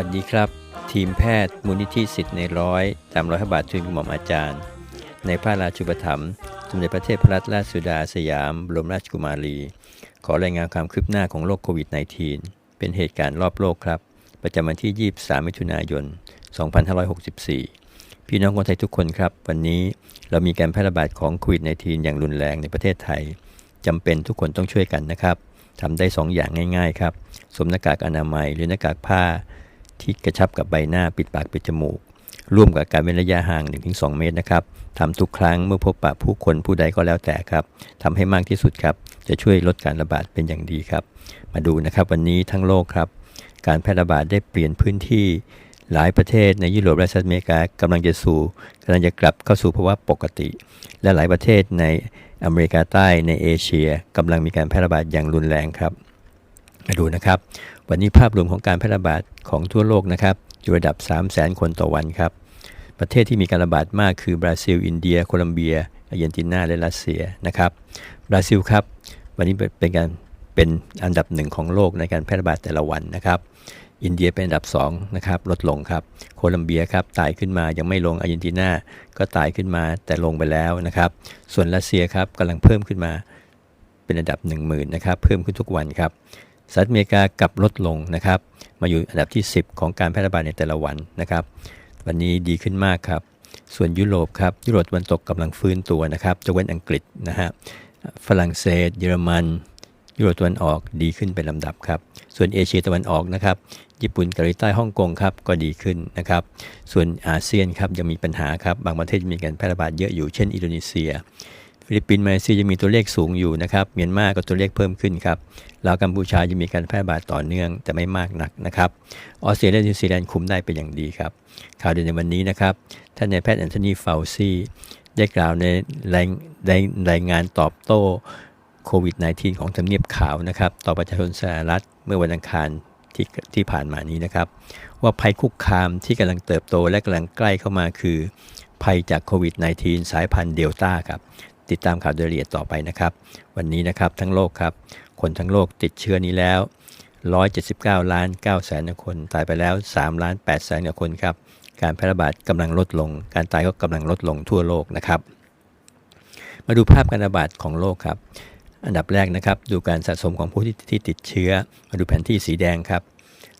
วัสดีครับ ทีมแพทย์มูลนิธิสิทธิ์ในร้อยตามร้อยพระบาททุนกระหม่อมอาจารย์ ในพระราชูปถัมภ์สมเด็จพระเทพรัตนราชสุดาสยาม บรมราชกุมารี ขอรายงานความคืบหน้าของโรคโควิด -19 เป็นเหตุการณ์รอบโลกครับ ประจำวันที่ 23 มิถุนายน 2564 พี่น้องคนไทยทุกคนครับ วันนี้เรามีการแพร่ระบาดของโควิด -19 อย่างรุนแรงในประเทศไทยจำเป็นทุกคนต้องช่วยกันนะครับทำได้ 2 อย่างง่าย ๆ ครับ สวมหน้ากากอนามัยหรือหน้ากากผ้า ที่กระชับกับใบหน้าปิดปากปิดจมูก ร่วมกับการเว้นระยะห่าง 1-2 เมตรนะครับทำทุกครั้งเมื่อพบปะผู้คนผู้ใดก็แล้วแต่ครับทำให้มากที่สุดครับ จะช่วยลดการระบาดเป็นอย่างดีครับ มาดูนะครับวันนี้ทั้งโลกครับ การแพร่ระบาดได้เปลี่ยนพื้นที่หลายประเทศในยุโรปและสหรัฐอเมริกากำลังจะสู่กำลังจะกลับเข้าสู่ภาวะปกติ และหลายประเทศในอเมริกาใต้ในเอเชียกำลังมีการแพร่ระบาดอย่างรุนแรงครับ มาดูนะครับ วันนี้ภาพรวมของการแพร่ระบาดของทั่วโลกนะครับอยู่ระดับ 3 0 0แสนคนต่อวันครับ ประเทศที่มีการระบาดมากคือบราซิล อินเดีย โคลัมเบียอาร์เจนตินาและรัสเซียนะครับ บราซิลครับ วันนี้เป็นการเป็นอันดับหนึ่งของโลกในการแพร่ระบาดแต่ละวันนะครับ อินเดียเป็นอันดับ2นะครับลดลงครับ โคลัมเบียครับตายขึ้นมายังไม่ลงอาร์เจนตินาก็ตายขึ้นมาแต่ลงไปแล้วนะครับ ส่วนรัสเซียครับกำลังเพิ่มขึ้นมาเป็นอันดับ 1 0,000นะครับเพิ่มขึ้นทุกวันครับ สหรัฐอเมริกากลับลดลงนะครับ มาอยู่อันดับที่ 10 ของการแพร่ระบาดในแต่ละวันนะครับ วันนี้ดีขึ้นมากครับ ส่วนยุโรปครับ ยุโรปตะวันตกกำลังฟื้นตัวนะครับจะเว้นอังกฤษนะฮะ ฝรั่งเศส เยอรมัน ยุโรปตะวันออกดีขึ้นเป็นลำดับครับ ส่วนเอเชียตะวันออกนะครับ ญี่ปุ่นเกาหลีใต้ฮ่องกงครับก็ดีขึ้นนะครับ ส่วนอาเซียนครับยังมีปัญหาครับ บางประเทศมีการแพร่ระบาดเยอะอยู่ เช่น อินโดนีเซีย ฟิลิปปินส์มาเลเซียยังมีตัวเลขสูงอยู่นะครับเมียนมาก็ตัวเลขเพิ่มขึ้นครับลาวกัมพูชายังมีการแพร่ระบาดต่อเนื่องแต่ไม่มากนักนะครับออสเตรเลียและนิวซีแลนด์คุมได้เป็นอย่างดีครับ ข่าวเด่นในวันนี้นะครับท่านนายแพทย์แอนโทนีเฟลซีได้กล่าวในรายรายรายงานตอบโต้โควิด -19 ของทำเนียบขาวนะครับต่อประชาชนสหรัฐเมื่อวันอังคารที่ที่ผ่านมานี้นะครับ ว่าภัยคุกคามที่กำลังเติบโตและกำลังใกล้เข้ามาคือ ภัยจากโควิด -19 สายพันธุ์เดลต้าครับ ติดตามข่าวโดยละเอียดต่อไปนะครับ วันนี้นะครับทั้งโลกครับ คนทั้งโลกติดเชื้อนี้แล้ว 179 ล้าน9แสนคน ตายไปแล้ว 3 ล้าน8แสนคนครับ การแพร่ระบาดกำลังลดลง การตายก็กำลังลดลงทั่วโลกนะครับ มาดูภาพการระบาดของโลกครับ อันดับแรกนะครับดูการสะสมของผู้ที่ที่ติดเชื้อ มาดูแผนที่สีแดงครับ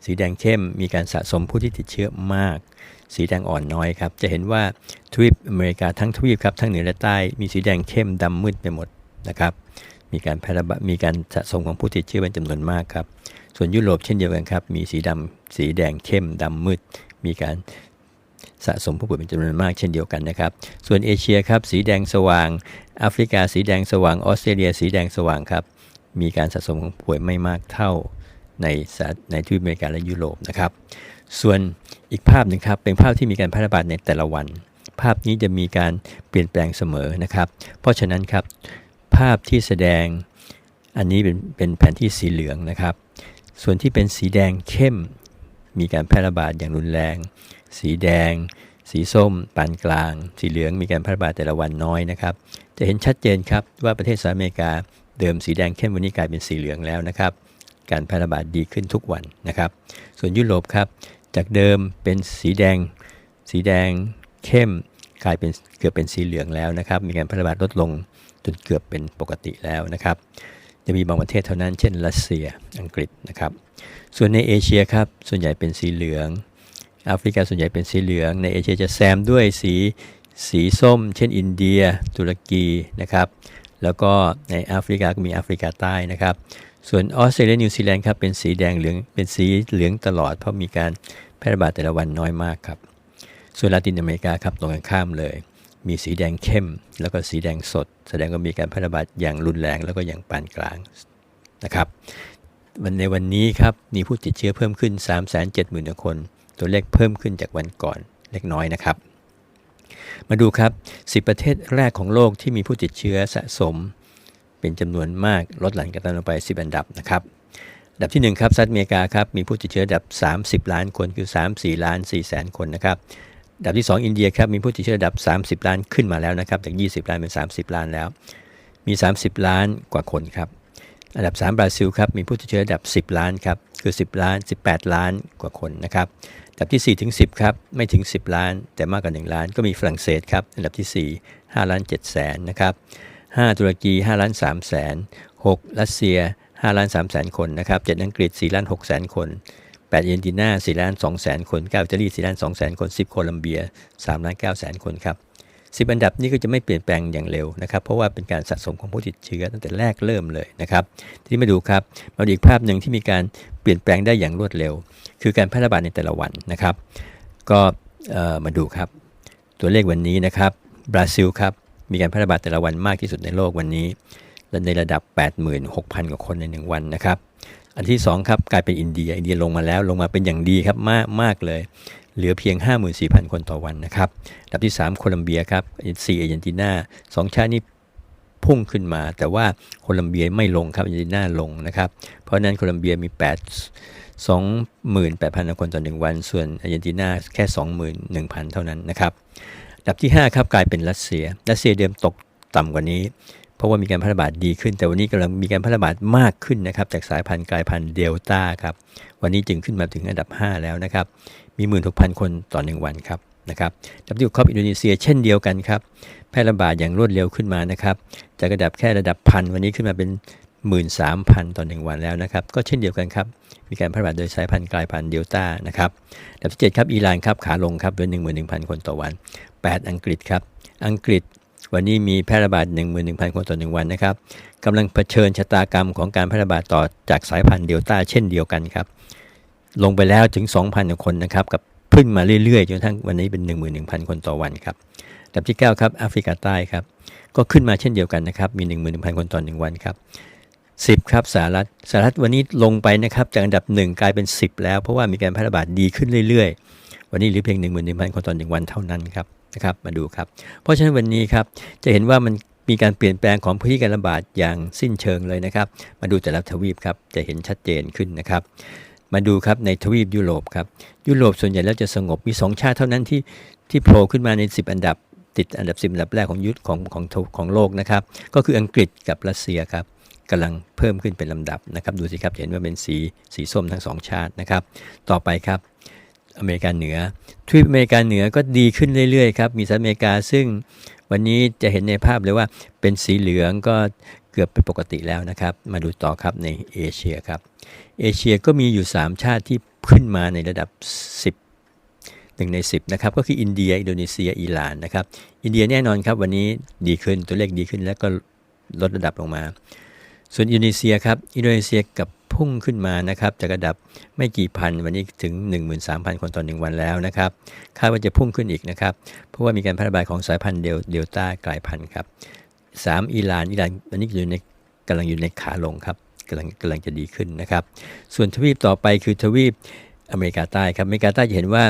สีแดงเข้มมีการสะสมผู้ที่ติดเชื้อมาก สีแดงอ่อนน้อยครับ จะเห็นว่าทวีปอเมริกาทั้งทวีปครับทั้งเหนือและใต้มีสีแดงเข้มดำมืดไปหมดนะครับ มีการแพร่ระบาดมีการสะสมของผู้ติดเชื้อเป็นจำนวนมากครับ ส่วนยุโรปเช่นเดียวกันครับ มีสีดำสีแดงเข้มดำมืด มีการสะสมผู้ป่วยเป็นจำนวนมากเช่นเดียวกันนะครับ ส่วนเอเชียครับสีแดงสว่างแอฟริกา สีแดงสว่างออสเตรเลีย สีแดงสว่างครับ มีการสะสมของผู้ป่วยไม่มากเท่าในในทวีปอเมริกาและยุโรปนะครับ ส่วนอีกภาพหนึ่งครับเป็นภาพที่มีการแพร่ระบาดในแต่ละวัน ภาพนี้จะมีการเปลี่ยนแปลงเสมอนะครับ เพราะฉะนั้นครับภาพที่แสดงอันนี้เป็นเป็นแผนที่สีเหลืองนะครับ ส่วนที่เป็นสีแดงเข้ม มีการแพร่ระบาดอย่างรุนแรง สีแดง สีส้ม ปานกลาง สีเหลืองมีการแพร่ระบาดแต่ละวันน้อยนะครับ จะเห็นชัดเจนครับว่าประเทศสหรัฐอเมริกาเดิมสีแดงเข้มวันนี้กลายเป็นสีเหลืองแล้วนะครับ การแพร่ระบาดดีขึ้นทุกวันนะครับ ส่วนยุโรปครับ จากเดิมเป็นสีแดง สีแดงเข้มกลายเป็นเกือบเป็นสีเหลืองแล้วนะครับ มีการแพร่ระบาดลดลงจนเกือบเป็นปกติแล้วนะครับ จะมีบางประเทศเท่านั้น เช่นรัสเซีย อังกฤษนะครับ ส่วนในเอเชียครับ ส่วนใหญ่เป็นสีเหลืองแอฟริกาส่วนใหญ่เป็นสีเหลือง ในเอเชียจะแซมด้วยสีสีส้ม เช่น อินเดีย ตุรกีนะครับ แล้วก็ในแอฟริกาก็มีแอฟริกาใต้นะครับ ส่วนออสเตรเลียนิวซีแลนด์ครับเป็นสีแดงเหลืองเป็นสีเหลืองตลอด เพราะมีการ แพร่ระบาดแต่ละวันน้อยมากครับ ส่วนลาตินอเมริกาครับตรงกันข้ามเลย มีสีแดงเข้ม แล้วก็สีแดงสด แสดงว่ามีการแพร่ระบาดอย่างรุนแรงแล้วก็อย่างปานกลางนะครับวันในวันนี้ครับมีผู้ติดเชื้อเพิ่มขึ้น 3 7 0 0 0 0 คน ตัวเลขเพิ่มขึ้นจากวันก่อนเล็กน้อยนะครับ มาดูครับ 10 ประเทศแรกของโลกที่มีผู้ติดเชื้อสะสม เป็นจำนวนมากลดหลั่นกันลงไป 10 อันดับนะครับ ดับที่1ครับสหรัฐอเมริกาครับมีผู้ติดเชื้ออันดับ 30 ล้านคนคือ 3-4 ล้าน4แสนคนนะครับดับที่ 2 อินเดียครับมีผู้ติดเชื้ออันดับ 30 ล้านขึ้นมาแล้วนะครับจาก 20 ล้านเป็น 30 ล้านแล้ว มี 30 ล้านกว่าคนครับอันดับ 3 บราซิลครับมีผู้ติดเชื้ออันดับ 10 ล้านครับคือ 10 ล้าน 18 ล้านกว่าคนนะครับอันดับที่4ถึง10ครับไม่ถึง 10 ล้าน แต่มากกว่า 1 ล้าน ก็มีฝรั่งเศสครับอันดับที่ 4 5 ล้าน7แสนนะครับ5ตุรกี5ล้าน3แสน6รัสเซีย 5ล้าน3แสนคนนะครับ7อังกฤษ4ล้าน6แสนคน8เจนตินา4ล้าน2แสนคน9อิตาลี4ล้าน2แสนคน 10 โคลัมเบีย3ล้าน9แสนคนครับ10 อันดับนี้ก็จะไม่เปลี่ยนแปลงอย่างเร็วนะครับ เพราะว่าเป็นการสะสมของผู้ติดเชื้อตั้งแต่แรกเริ่มเลยนะครับ ทีนี้มาดูครับ มาดูอีกภาพหนึ่งที่มีการเปลี่ยนแปลงได้อย่างรวดเร็ว คือการแพร่ระบาดในแต่ละวันนะครับ ก็เอ่อมาดูครับ ตัวเลขวันนี้นะครับบราซิลครับมีการแพร่ระบาดแต่ละวันมากที่สุดในโลกวันนี้ และในระดับ 86,000 กว่าคนใน 1 วันนะครับ อันที่2ครับกลายเป็นอินเดียอินเดียลงมาแล้วลงมาเป็นอย่างดีครับมากมากเลยเหลือเพียง 54,000 คนต่อวันนะครับอันดับที่ 3 โคลัมเบียครับ4อาร์เจนตินาสองชาตินี้พุ่งขึ้นมา แต่ว่าโคลัมเบียไม่ลงครับอาร์เจนตินาลงนะครับ เพราะฉะนั้นโคลัมเบียมี 8 28,000 คนต่อ 1 วัน ส่วนอาร์เจนตินาแค่ 21,000 เท่านั้นนะครับ อันดับที่ 5 ครับกลายเป็นรัสเซีย รัสเซียเดิมตกต่ำกว่านี้ เพราะว่ามีการแพร่ระบาดดีขึ้น แต่วันนี้กำลังมีการแพร่ระบาดมากขึ้นนะครับจากสายพันธุ์กลายพันธุ์เดลต้าครับวันนี้จึงขึ้นมาถึงอันดับ 5 แล้วนะครับมี 16,000 คนต่อ 1 วันครับนะครับดับที่คอบอินโดนีเซียเช่นเดียวกันครับแพร่ระบาดอย่างรวดเร็วขึ้นมานะครับจากระดับแค่ระดับพันวันนี้ขึ้นมาเป็น 13,000 ต่อ 1 วันแล้วนะครับก็เช่นเดียวกันครับมีการแพร่ระบาดโดยสายพันธุ์กลายพันธุ์เดลต้านะครับอันดับที่7ครับอิหร่านครับขาลงครับโดย11,000 คนต่อวัน 8 อังกฤษครับอังกฤษ วันนี้มีแพร่ระบาด 11,000 คนต่อ 1 วันนะครับกำลังเผชิญชะตากรรมของการแพร่ระบาดต่อจากสายพันธุ์เดลต้าเช่นเดียวกันครับ ลงไปแล้วถึง 2,000 คนนะครับ กับพึ่งมาเรื่อยๆ จนทั่งวันนี้เป็น 11,000 คนต่อวันครับอันดับที่ 9 ครับแอฟริกาใต้ครับ ก็ขึ้นมาเช่นเดียวกันนะครับ มี 11,000 คนต่อ 1 วันครับ10 ครับสหรัฐสหรัฐวันนี้ลงไปนะครับจากอันดับ 1 กลายเป็น 10 แล้วเพราะว่ามีการแพร่ระบาดดีขึ้นเรื่อยๆ วันนี้เหรือเพียง11,000 คนต่อ 1 วันเท่านั้นครับ นะครับมาดูครับ เพราะฉะนั้นวันนี้ครับจะเห็นว่ามันมีการเปลี่ยนแปลงของพื้นที่การระบาดอย่างสิ้นเชิงเลยนะครับ มาดูแต่ละทวีปครับจะเห็นชัดเจนขึ้นนะครับ มาดูครับในทวีปยุโรปครับยุโรปส่วนใหญ่แล้วจะสงบมี 2 ชาติเท่านั้นที่ที่โผล่ขึ้นมาใน 10 อันดับ ติดอันดับ 10อันดับแรกของยุทธของของของโลกนะครับ ก็คืออังกฤษกับรัสเซียครับกำลังเพิ่มขึ้นเป็นลำดับนะครับ ดูสิครับเห็นว่าเป็นสีสีส้มทั้งสองชาตินะครับ ต่อไปครับ อเมริกาเหนือทวีปอเมริกาเหนือก็ดีขึ้นเรื่อยๆครับมีสหรัฐอเมริกาซึ่งวันนี้จะเห็นในภาพเลยว่าเป็นสีเหลืองก็เกือบเป็นปกติแล้วนะครับ มาดูต่อครับในเอเชียครับเอเชียก็มีอยู่ 3 ชาติที่ขึ้นมาในระดับ 10 1ใน 10นะครับก็คืออินเดีย อินโดนีเซียอิหร่านนะครับอินเดียแน่นอนครับวันนี้ดีขึ้นตัวเลขดีขึ้นแล้วก็ลดระดับลงมา ส่วนอินโดนีเซียครับอินโดนีเซียกับ พุ่งขึ้นมานะครับจากระดับไม่กี่พันวันนี้ถึง 13,000 คนต่อ1วันแล้วนะครับคาดว่าจะพุ่งขึ้นอีกนะครับ เพราะว่ามีการแพร่ระบาดของสายพันธุ์เดลเดลต้ากลายพันธุ์ครับสามอิหร่านอิหร่านวันนี้อยู่ในกำลังอยู่ในขาลงครับกำลังกำลังจะดีขึ้นนะครับ ส่วนทวีปต่อไปคือทวีปอเมริกาใต้ครับอเมริกาใต้จะเห็นว่า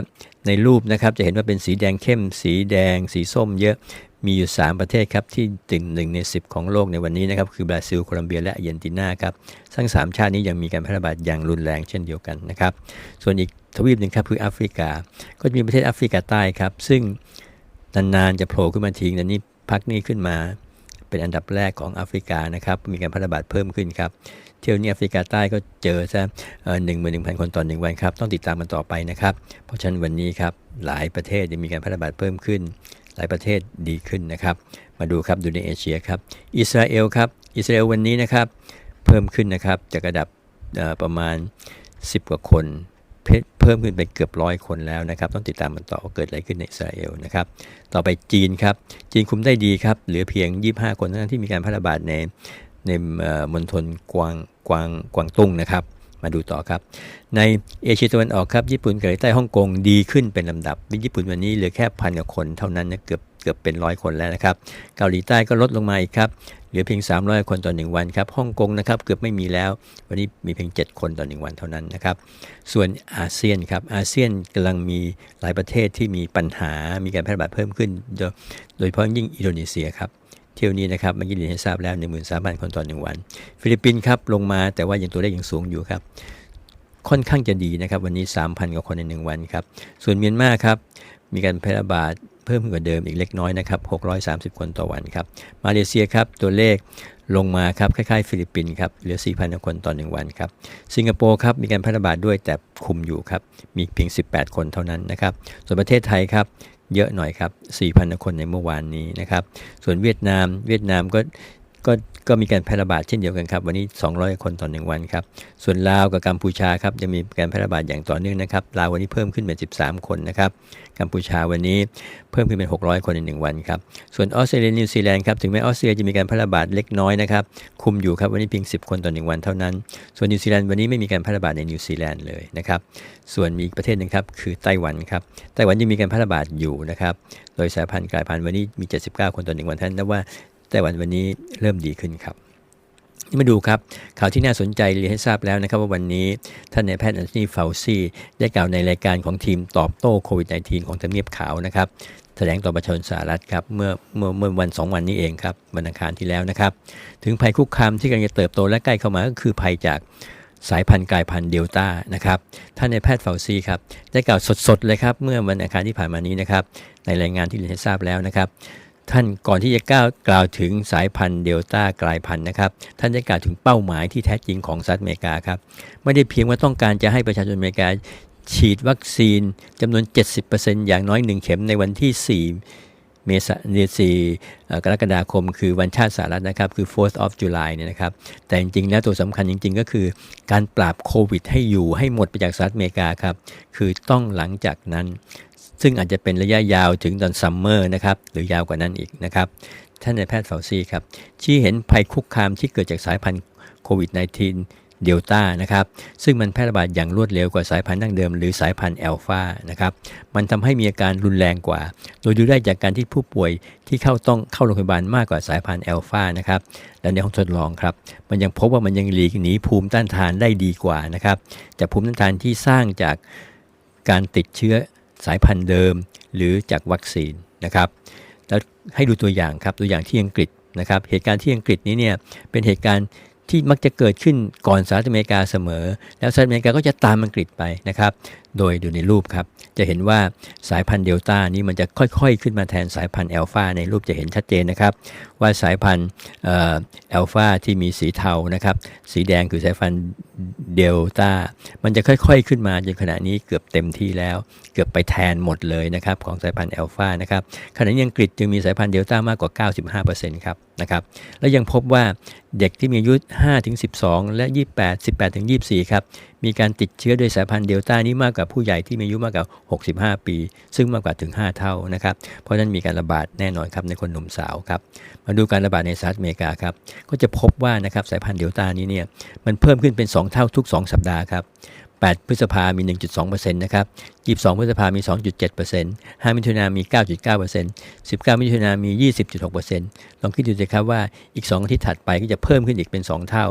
ในรูปนะครับจะเห็นว่าเป็นสีแดงเข้ม สีแดง สีส้มเยอะ มีอยู่ 3 ประเทศครับที่ถึงหนึ่งใน 10 ของโลกในวันนี้นะครับคือบราซิล โคลัมเบียและอาร์เจนตินาครับทั้ง 3 ชาตินี้ยังมีการแพร่ระบาดอย่างรุนแรงเช่นเดียวกันนะครับส่วนอีกทวีปหนึ่งครับคือแอฟริกา ก็จะมีประเทศแอฟริกาใต้ครับซึ่งนานๆจะโผล่ขึ้นมาทิ้งแต่นี้พักนี้ขึ้นมา เป็นอันดับแรกของแอฟริกานะครับมีการแพร่ระบาดเพิ่มขึ้นครับเที่ยวนี้แอฟริกาใต้ก็เจอซะหนึ่งหมื่นหนึ่งพันคนต่อหนึ่งวันครับต้องติดตามมันต่อไปนะครับเพราะฉะนั้นวันนี้ครับหลายประเทศยังมีการแพร่ระบาดเพิ่มขึ้น หลายประเทศดีขึ้นนะครับ มาดูครับดูในเอเชียครับ อิสราเอลครับ อิสราเอลวันนี้นะครับเพิ่มขึ้นนะครับจากระดับประมาณ 10 กว่าคนเพิ่มขึ้นเป็นเกือบร้อยคนแล้วนะครับ ต้องติดตามมันต่อเกิดอะไรขึ้นในอิสราเอลนะครับ ต่อไปจีนครับ จีนคุมได้ดีครับ เหลือเพียง 25 คนเท่านั้นที่มีการแพร่ระบาดในในมณฑลกวางกวางกวางตุ้งนะครับ มาดูต่อครับ ในเอเชียตะวันออกครับ ญี่ปุ่นเกาหลีใต้ฮ่องกงดีขึ้นเป็นลำดับญี่ปุ่นวันนี้เหลือแค่พันกว่าคนเท่านั้นนะเกือบเกือบเป็นร้อยคนแล้วนะครับ เกาหลีใต้ก็ลดลงมาอีกครับ เหลือเพียง 300 คนต่อ 1 วันครับฮ่องกงนะครับเกือบไม่มีแล้ว วันนี้มีเพียง 7 คนต่อ 1 วันเท่านั้นนะครับ ส่วนอาเซียนครับอาเซียนกำลังมีหลายประเทศที่มีปัญหา มีการแพร่ระบาดเพิ่มขึ้น โดยเฉพาะยิ่งอินโดนีเซียครับ เที่ยวนี้นะครับเมื่อกี้เรียนให้ทราบแล้ว 13,000 คนต่อ1วัน ฟิลิปปินส์ครับลงมาแต่ว่ายังตัวเลขยังสูงอยู่ครับ ค่อนข้างจะดีนะครับ วันนี้ 3,000 กว่าคนใน 1 วันครับ ส่วนเมียนมาครับมีการแพร่ระบาดเพิ่มขึ้นกว่าเดิมอีกเล็กน้อยนะครับ 630 คนต่อวันครับ มาเลเซียครับตัวเลขลงมาครับคล้ายๆ ฟิลิปปินส์ครับเหลือ 4,000 คนต่อ 1 วันครับ สิงคโปร์ครับมีการแพร่ระบาดด้วยแต่คุมอยู่ครับ มีเพียง 18 คนเท่านั้นนะครับ ส่วนประเทศไทยครับ เยอะหน่อยครับ 4,000 คนในเมื่อวานนี้นะครับ ส่วนเวียดนาม เวียดนามก็ ก็ก็มีการแพร่ระบาดเช่นเดียวกันครับ วันนี้ 200 คนต่อ 1 วันครับ ส่วนลาวกับกัมพูชาครับจะมีการแพร่ระบาดอย่างต่อเนื่องนะครับ ลาววันนี้เพิ่มขึ้นเป็น 13 คนนะครับ กัมพูชาวันนี้เพิ่มขึ้นเป็น 600 คนใน 1 วันครับ ส่วนออสเตรเลียนิวซีแลนด์ครับ ถึงแม้ออสเตรเลียจะมีการแพร่ระบาดเล็กน้อยนะครับ คุมอยู่ครับวันนี้เพียง 10 คนต่อ 1 วันเท่านั้น ส่วนนิวซีแลนด์วันนี้ไม่มีการแพร่ระบาดในนิวซีแลนด์เลยนะครับ ส่วนมีประเทศหนึ่งครับคือไต้หวันครับ ไต้หวันยังมีการแพร่ระบาดอยู่นะครับ โดยสายพันธุ์กลายพันธุ์วันนี้มี 79 คนต่อ 1 วันท่านนับว่า ไต้หวันวันนี้เริ่มดีขึ้นครับนี่มาดูครับ ข่าวที่น่าสนใจเรียนให้ทราบแล้วนะครับ ว่าวันนี้ท่านนายแพทย์แอนโทนีฟาวซีได้กล่าวในรายการของทีมตอบโต้โควิด -19 ของทำเนียบขาวนะครับแถลงต่อประชาชนสหรัฐครับเมื่อเมื่อเมื่อวัน 2 วันนี้เองครับวันอังคารที่แล้วนะครับ ถึงภัยคุกคามที่กำลังจะเติบโตและใกล้เข้ามาก็คือภัยจากสายพันธุ์กลายพันธุ์เดลต้านะครับท่านนายแพทย์เฟาวซีครับได้กล่าวสดๆเลยครับเมื่อวันอังคารที่ผ่านมานี้นะครับในรายงานที่เรียนให้ทราบแล้วนะครับ ท่านก่อนที่จะกล่าวกล่าวถึงสายพันธุ์เดลต้ากลายพันธุ์นะครับ ท่านได้กล่าวถึงเป้าหมายที่แท้จริงของสหรัฐอเมริกาครับ ไม่ได้เพียงว่าต้องการจะให้ประชาชนอเมริกา ฉีดวัคซีนจำนวน 70%อย่างน้อย 1 เข็มในวันที่ 4 เมษายนสี่กรกฎาคม คือวันชาติสหรัฐนะครับ คือ 4th of July เนี่ยนะครับ แต่จริงๆ แล้วตัวสำคัญจริง ๆ ก็คือการปราบโควิดให้อยู่ให้หมดไปจากสหรัฐอเมริกาครับ คือต้องหลังจากนั้น ซึ่งอาจจะเป็นระยะยาวถึงตอนซัมเมอร์นะครับหรือยาวกว่านั้นอีกนะครับท่านนายแพทย์เฟาซีครับชี้เห็นภัยคุกคามที่เกิดจากสายพันธุ์โควิด -19 เดลต้านะครับซึ่งมันแพร่ระบาดอย่างรวดเร็วกว่าสายพันธุ์ดั้งเดิม หรือสายพันธุ์แอลฟานะครับมันทำให้มีอาการรุนแรงกว่า โดยดูได้จากการที่ผู้ป่วยที่เข้าต้องเข้าโรงพยาบาลมากกว่าสายพันธุ์แอลฟานะครับและในห้องทดลองครับมันยังพบว่ามันยังหลีกหนีภูมิต้านทานได้ดีกว่านะครับจากภูมิต้านทานที่สร้างจากการติดเชื้อ สายพันธุ์เดิม หรือจากวัคซีนนะครับแล้วให้ดูตัวอย่างครับตัวอย่างที่อังกฤษนะครับเหตุการณ์ที่อังกฤษนี้เนี่ยเป็นเหตุการณ์ที่มักจะเกิดขึ้นก่อนสหรัฐอเมริกาเสมอ แล้วสหรัฐอเมริกาก็จะตามอังกฤษไปนะครับ โดยดูในรูปครับ จะเห็นว่าสายพันธุ์เดลต้านี้มันจะค่อยๆ ขึ้นมาแทนสายพันธุ์แอลฟาในรูปจะเห็นชัดเจนนะครับ ว่าสายพันธุ์เอลฟาที่มีสีเทานะครับสีแดงคือสายพันธุ์เดลต้ามันจะค่อยๆ ขึ้นมาจนขณะนี้เกือบเต็มที่แล้ว เกือบไปแทนหมดเลยนะครับของสายพันธุ์แอลฟานะครับขณะนี้อังกฤษจึงมีสายพันธุ์เดลต้ามากกว่า 95%ครับ นะครับ และยังพบว่าเด็กที่มีอายุ 5-12 และ 28 18-24 ครับ มีการติดเชื้อโดยสายพันธุ์เดลต้านี้มากกว่าผู้ใหญ่ที่มีอายุมากกว่า 65 ปี ซึ่งมากกว่าถึง 5 เท่านะครับ เพราะฉะนั้นมีการระบาดแน่นอนครับในคนหนุ่มสาวครับ มาดูการระบาดในสหรัฐอเมริกาครับ ก็จะพบว่านะครับสายพันธุ์เดลต้านี้เนี่ย มันเพิ่มขึ้นเป็น 2 เท่าทุก 2 สัปดาห์ครับ 8 พฤษภามี 1.2%นะครับ22 พฤษภามี 2.7% 5 มิถุนายนมี 9.9% 19 มิถุนายนมี 20.6%ลองคิดดูสิครับว่าอีก 2 อาทิตย์ถัดไปก็จะเพิ่มขึ้นอีกเป็น 2 เท่า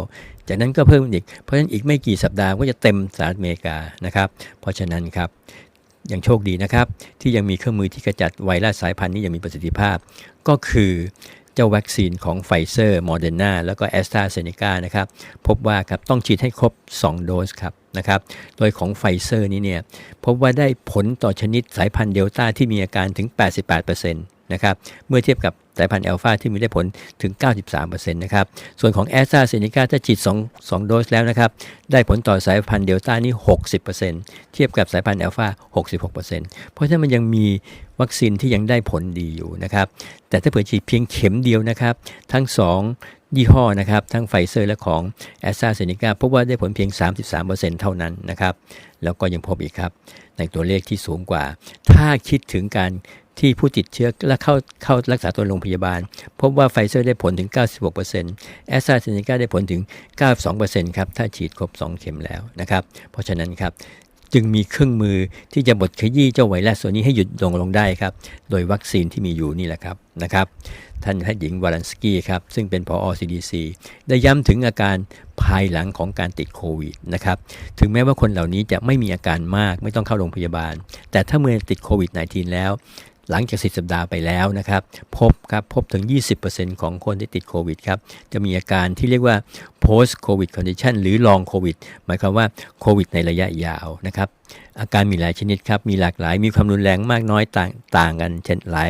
จากนั้นก็เพิ่มอีก เพราะฉะนั้นอีกไม่กี่สัปดาห์ก็จะเต็มสหรัฐอเมริกานะครับ เพราะฉะนั้นครับยังโชคดีนะครับ ที่ยังมีเครื่องมือที่กระจัดไวรัสสายพันธุ์นี้ยังมีประสิทธิภาพ ก็คือเจ้าวัคซีนของไฟเซอร์ โมเดอร์นาแล้วก็แอสตราเซเนกานะครับ พบว่าครับต้องฉีดให้ครบ 2 โดสครับ นะครับ โดยของไฟเซอร์นี้เนี่ยพบว่าได้ผลต่อชนิดสายพันธุ์เดลต้าที่มีอาการถึง 88%นะครับเมื่อเทียบกับสายพันธุ์แอลฟาที่มีได้ผลถึง 93%นะครับส่วนของแอสตราเซเนกาถ้าฉีด2 2 โดสแล้วนะครับ ได้ผลต่อสายพันธุ์เดลต้านี่ 60%เทียบกับสายพันธุ์แอลฟา66%เพราะฉะนั้นมันยังมีวัคซีนที่ยังได้ผลดีอยู่นะครับ แต่ถ้าเผื่อฉีดเพียงเข็มเดียวนะครับ ทั้ง 2 ยี่ห้อนะครับ ทั้งไฟเซอร์และของแอสตราเซเนกาพบว่าได้ผลเพียง 33%เท่านั้นนะครับ แล้วก็ยังพบอีกครับ ในตัวเลขที่สูงกว่า ถ้าคิดถึงการที่ผู้ติดเชื้อและเข้าเข้ารักษาตัวโรงพยาบาล พบว่าไฟเซอร์ได้ผลถึง 96%แอสตราเซเนกาได้ผลถึง 92%ครับ ถ้าฉีดครบ 2 เข็มแล้วนะครับ เพราะฉะนั้นครับ จึงมีเครื่องมือที่จะบดขยี้เจ้าไวรัสตัวนี้ให้หยุดลงลงได้ครับ โดยวัคซีนที่มีอยู่นี่แหละครับนะครับท่านแพทย์หญิงวารันสกี้ครับซึ่งเป็นผอ CDC ได้ย้ำถึงอาการภายหลังของการติดโควิดนะครับถึงแม้ว่าคนเหล่านี้จะไม่มีอาการมากไม่ต้องเข้าโรงพยาบาล แต่ถ้าเมื่อติดโควิด -19 แล้ว หลังจาก 10 สัปดาห์ไปแล้วนะครับ พบครับพบถึง 20%ของคนที่ติดโควิดครับ จะมีอาการที่เรียกว่า post covid condition หรือ long covid หมายความว่าโควิดในระยะยาวนะครับ อาการมีหลายชนิดครับ มีหลากหลายมีความรุนแรงมากน้อยต่างต่างกันเช่นหลาย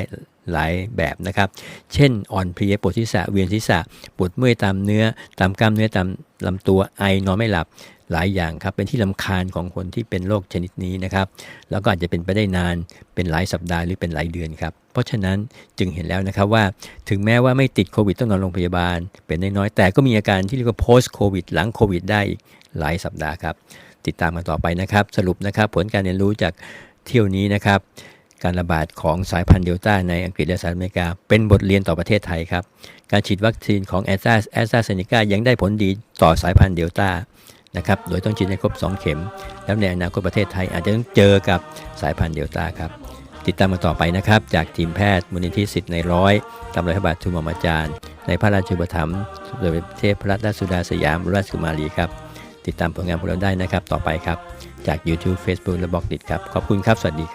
หลายแบบนะครับ เช่น อ่อนเพลียปวดศีรษะเวียนศีรษะปวดเมื่อยตามเนื้อ ตามกล้ามเนื้อตามลำตัวไอนอนไม่หลับหลายอย่างครับ เป็นที่ลำคาญของคนที่เป็นโรคชนิดนี้นะครับ แล้วก็อาจจะเป็นไปได้นานเป็นหลายสัปดาห์หรือเป็นหลายเดือนครับ เพราะฉะนั้นจึงเห็นแล้วนะครับว่าถึงแม้ว่าไม่ติดโควิดต้องนอนโรงพยาบาล เป็นน้อยๆแต่ก็มีอาการที่เรียกว่า post covid หลังโควิดได้อีกหลายสัปดาห์ครับ ติดตามกันต่อไปนะครับ สรุปนะครับผลการเรียนรู้จากเที่ยวนี้นะครับ การระบาดของสายพันธุ์เดลต้าในอังกฤษและสหรัฐอเมริกา เป็นบทเรียนต่อประเทศไทยครับ การฉีดวัคซีนของแอสตราแอสตราเซเนกายังได้ผลดีต่อสายพันธุ์เดลต้านะครับ โดยต้องฉีดให้ครบ 2 เข็ม แล้วในอนาคตประเทศไทยอาจจะต้องเจอกับสายพันธุ์เดลต้าครับ ติดตามมาต่อไปนะครับ จากทีมแพทย์มูลนิธิสิทธิ์ในร้อยตำรวจพระบาททุมอมอาจารย์ ในพระราชูปถัมภ์สมเด็จพระเทพรัตนราชสุดาสยามราชกุมารีครับ ติดตามผลงานพวกเราได้นะครับ ต่อไปครับ จาก YouTube Facebook และบล็อกดิครับ ขอบคุณครับ สวัสดีครับ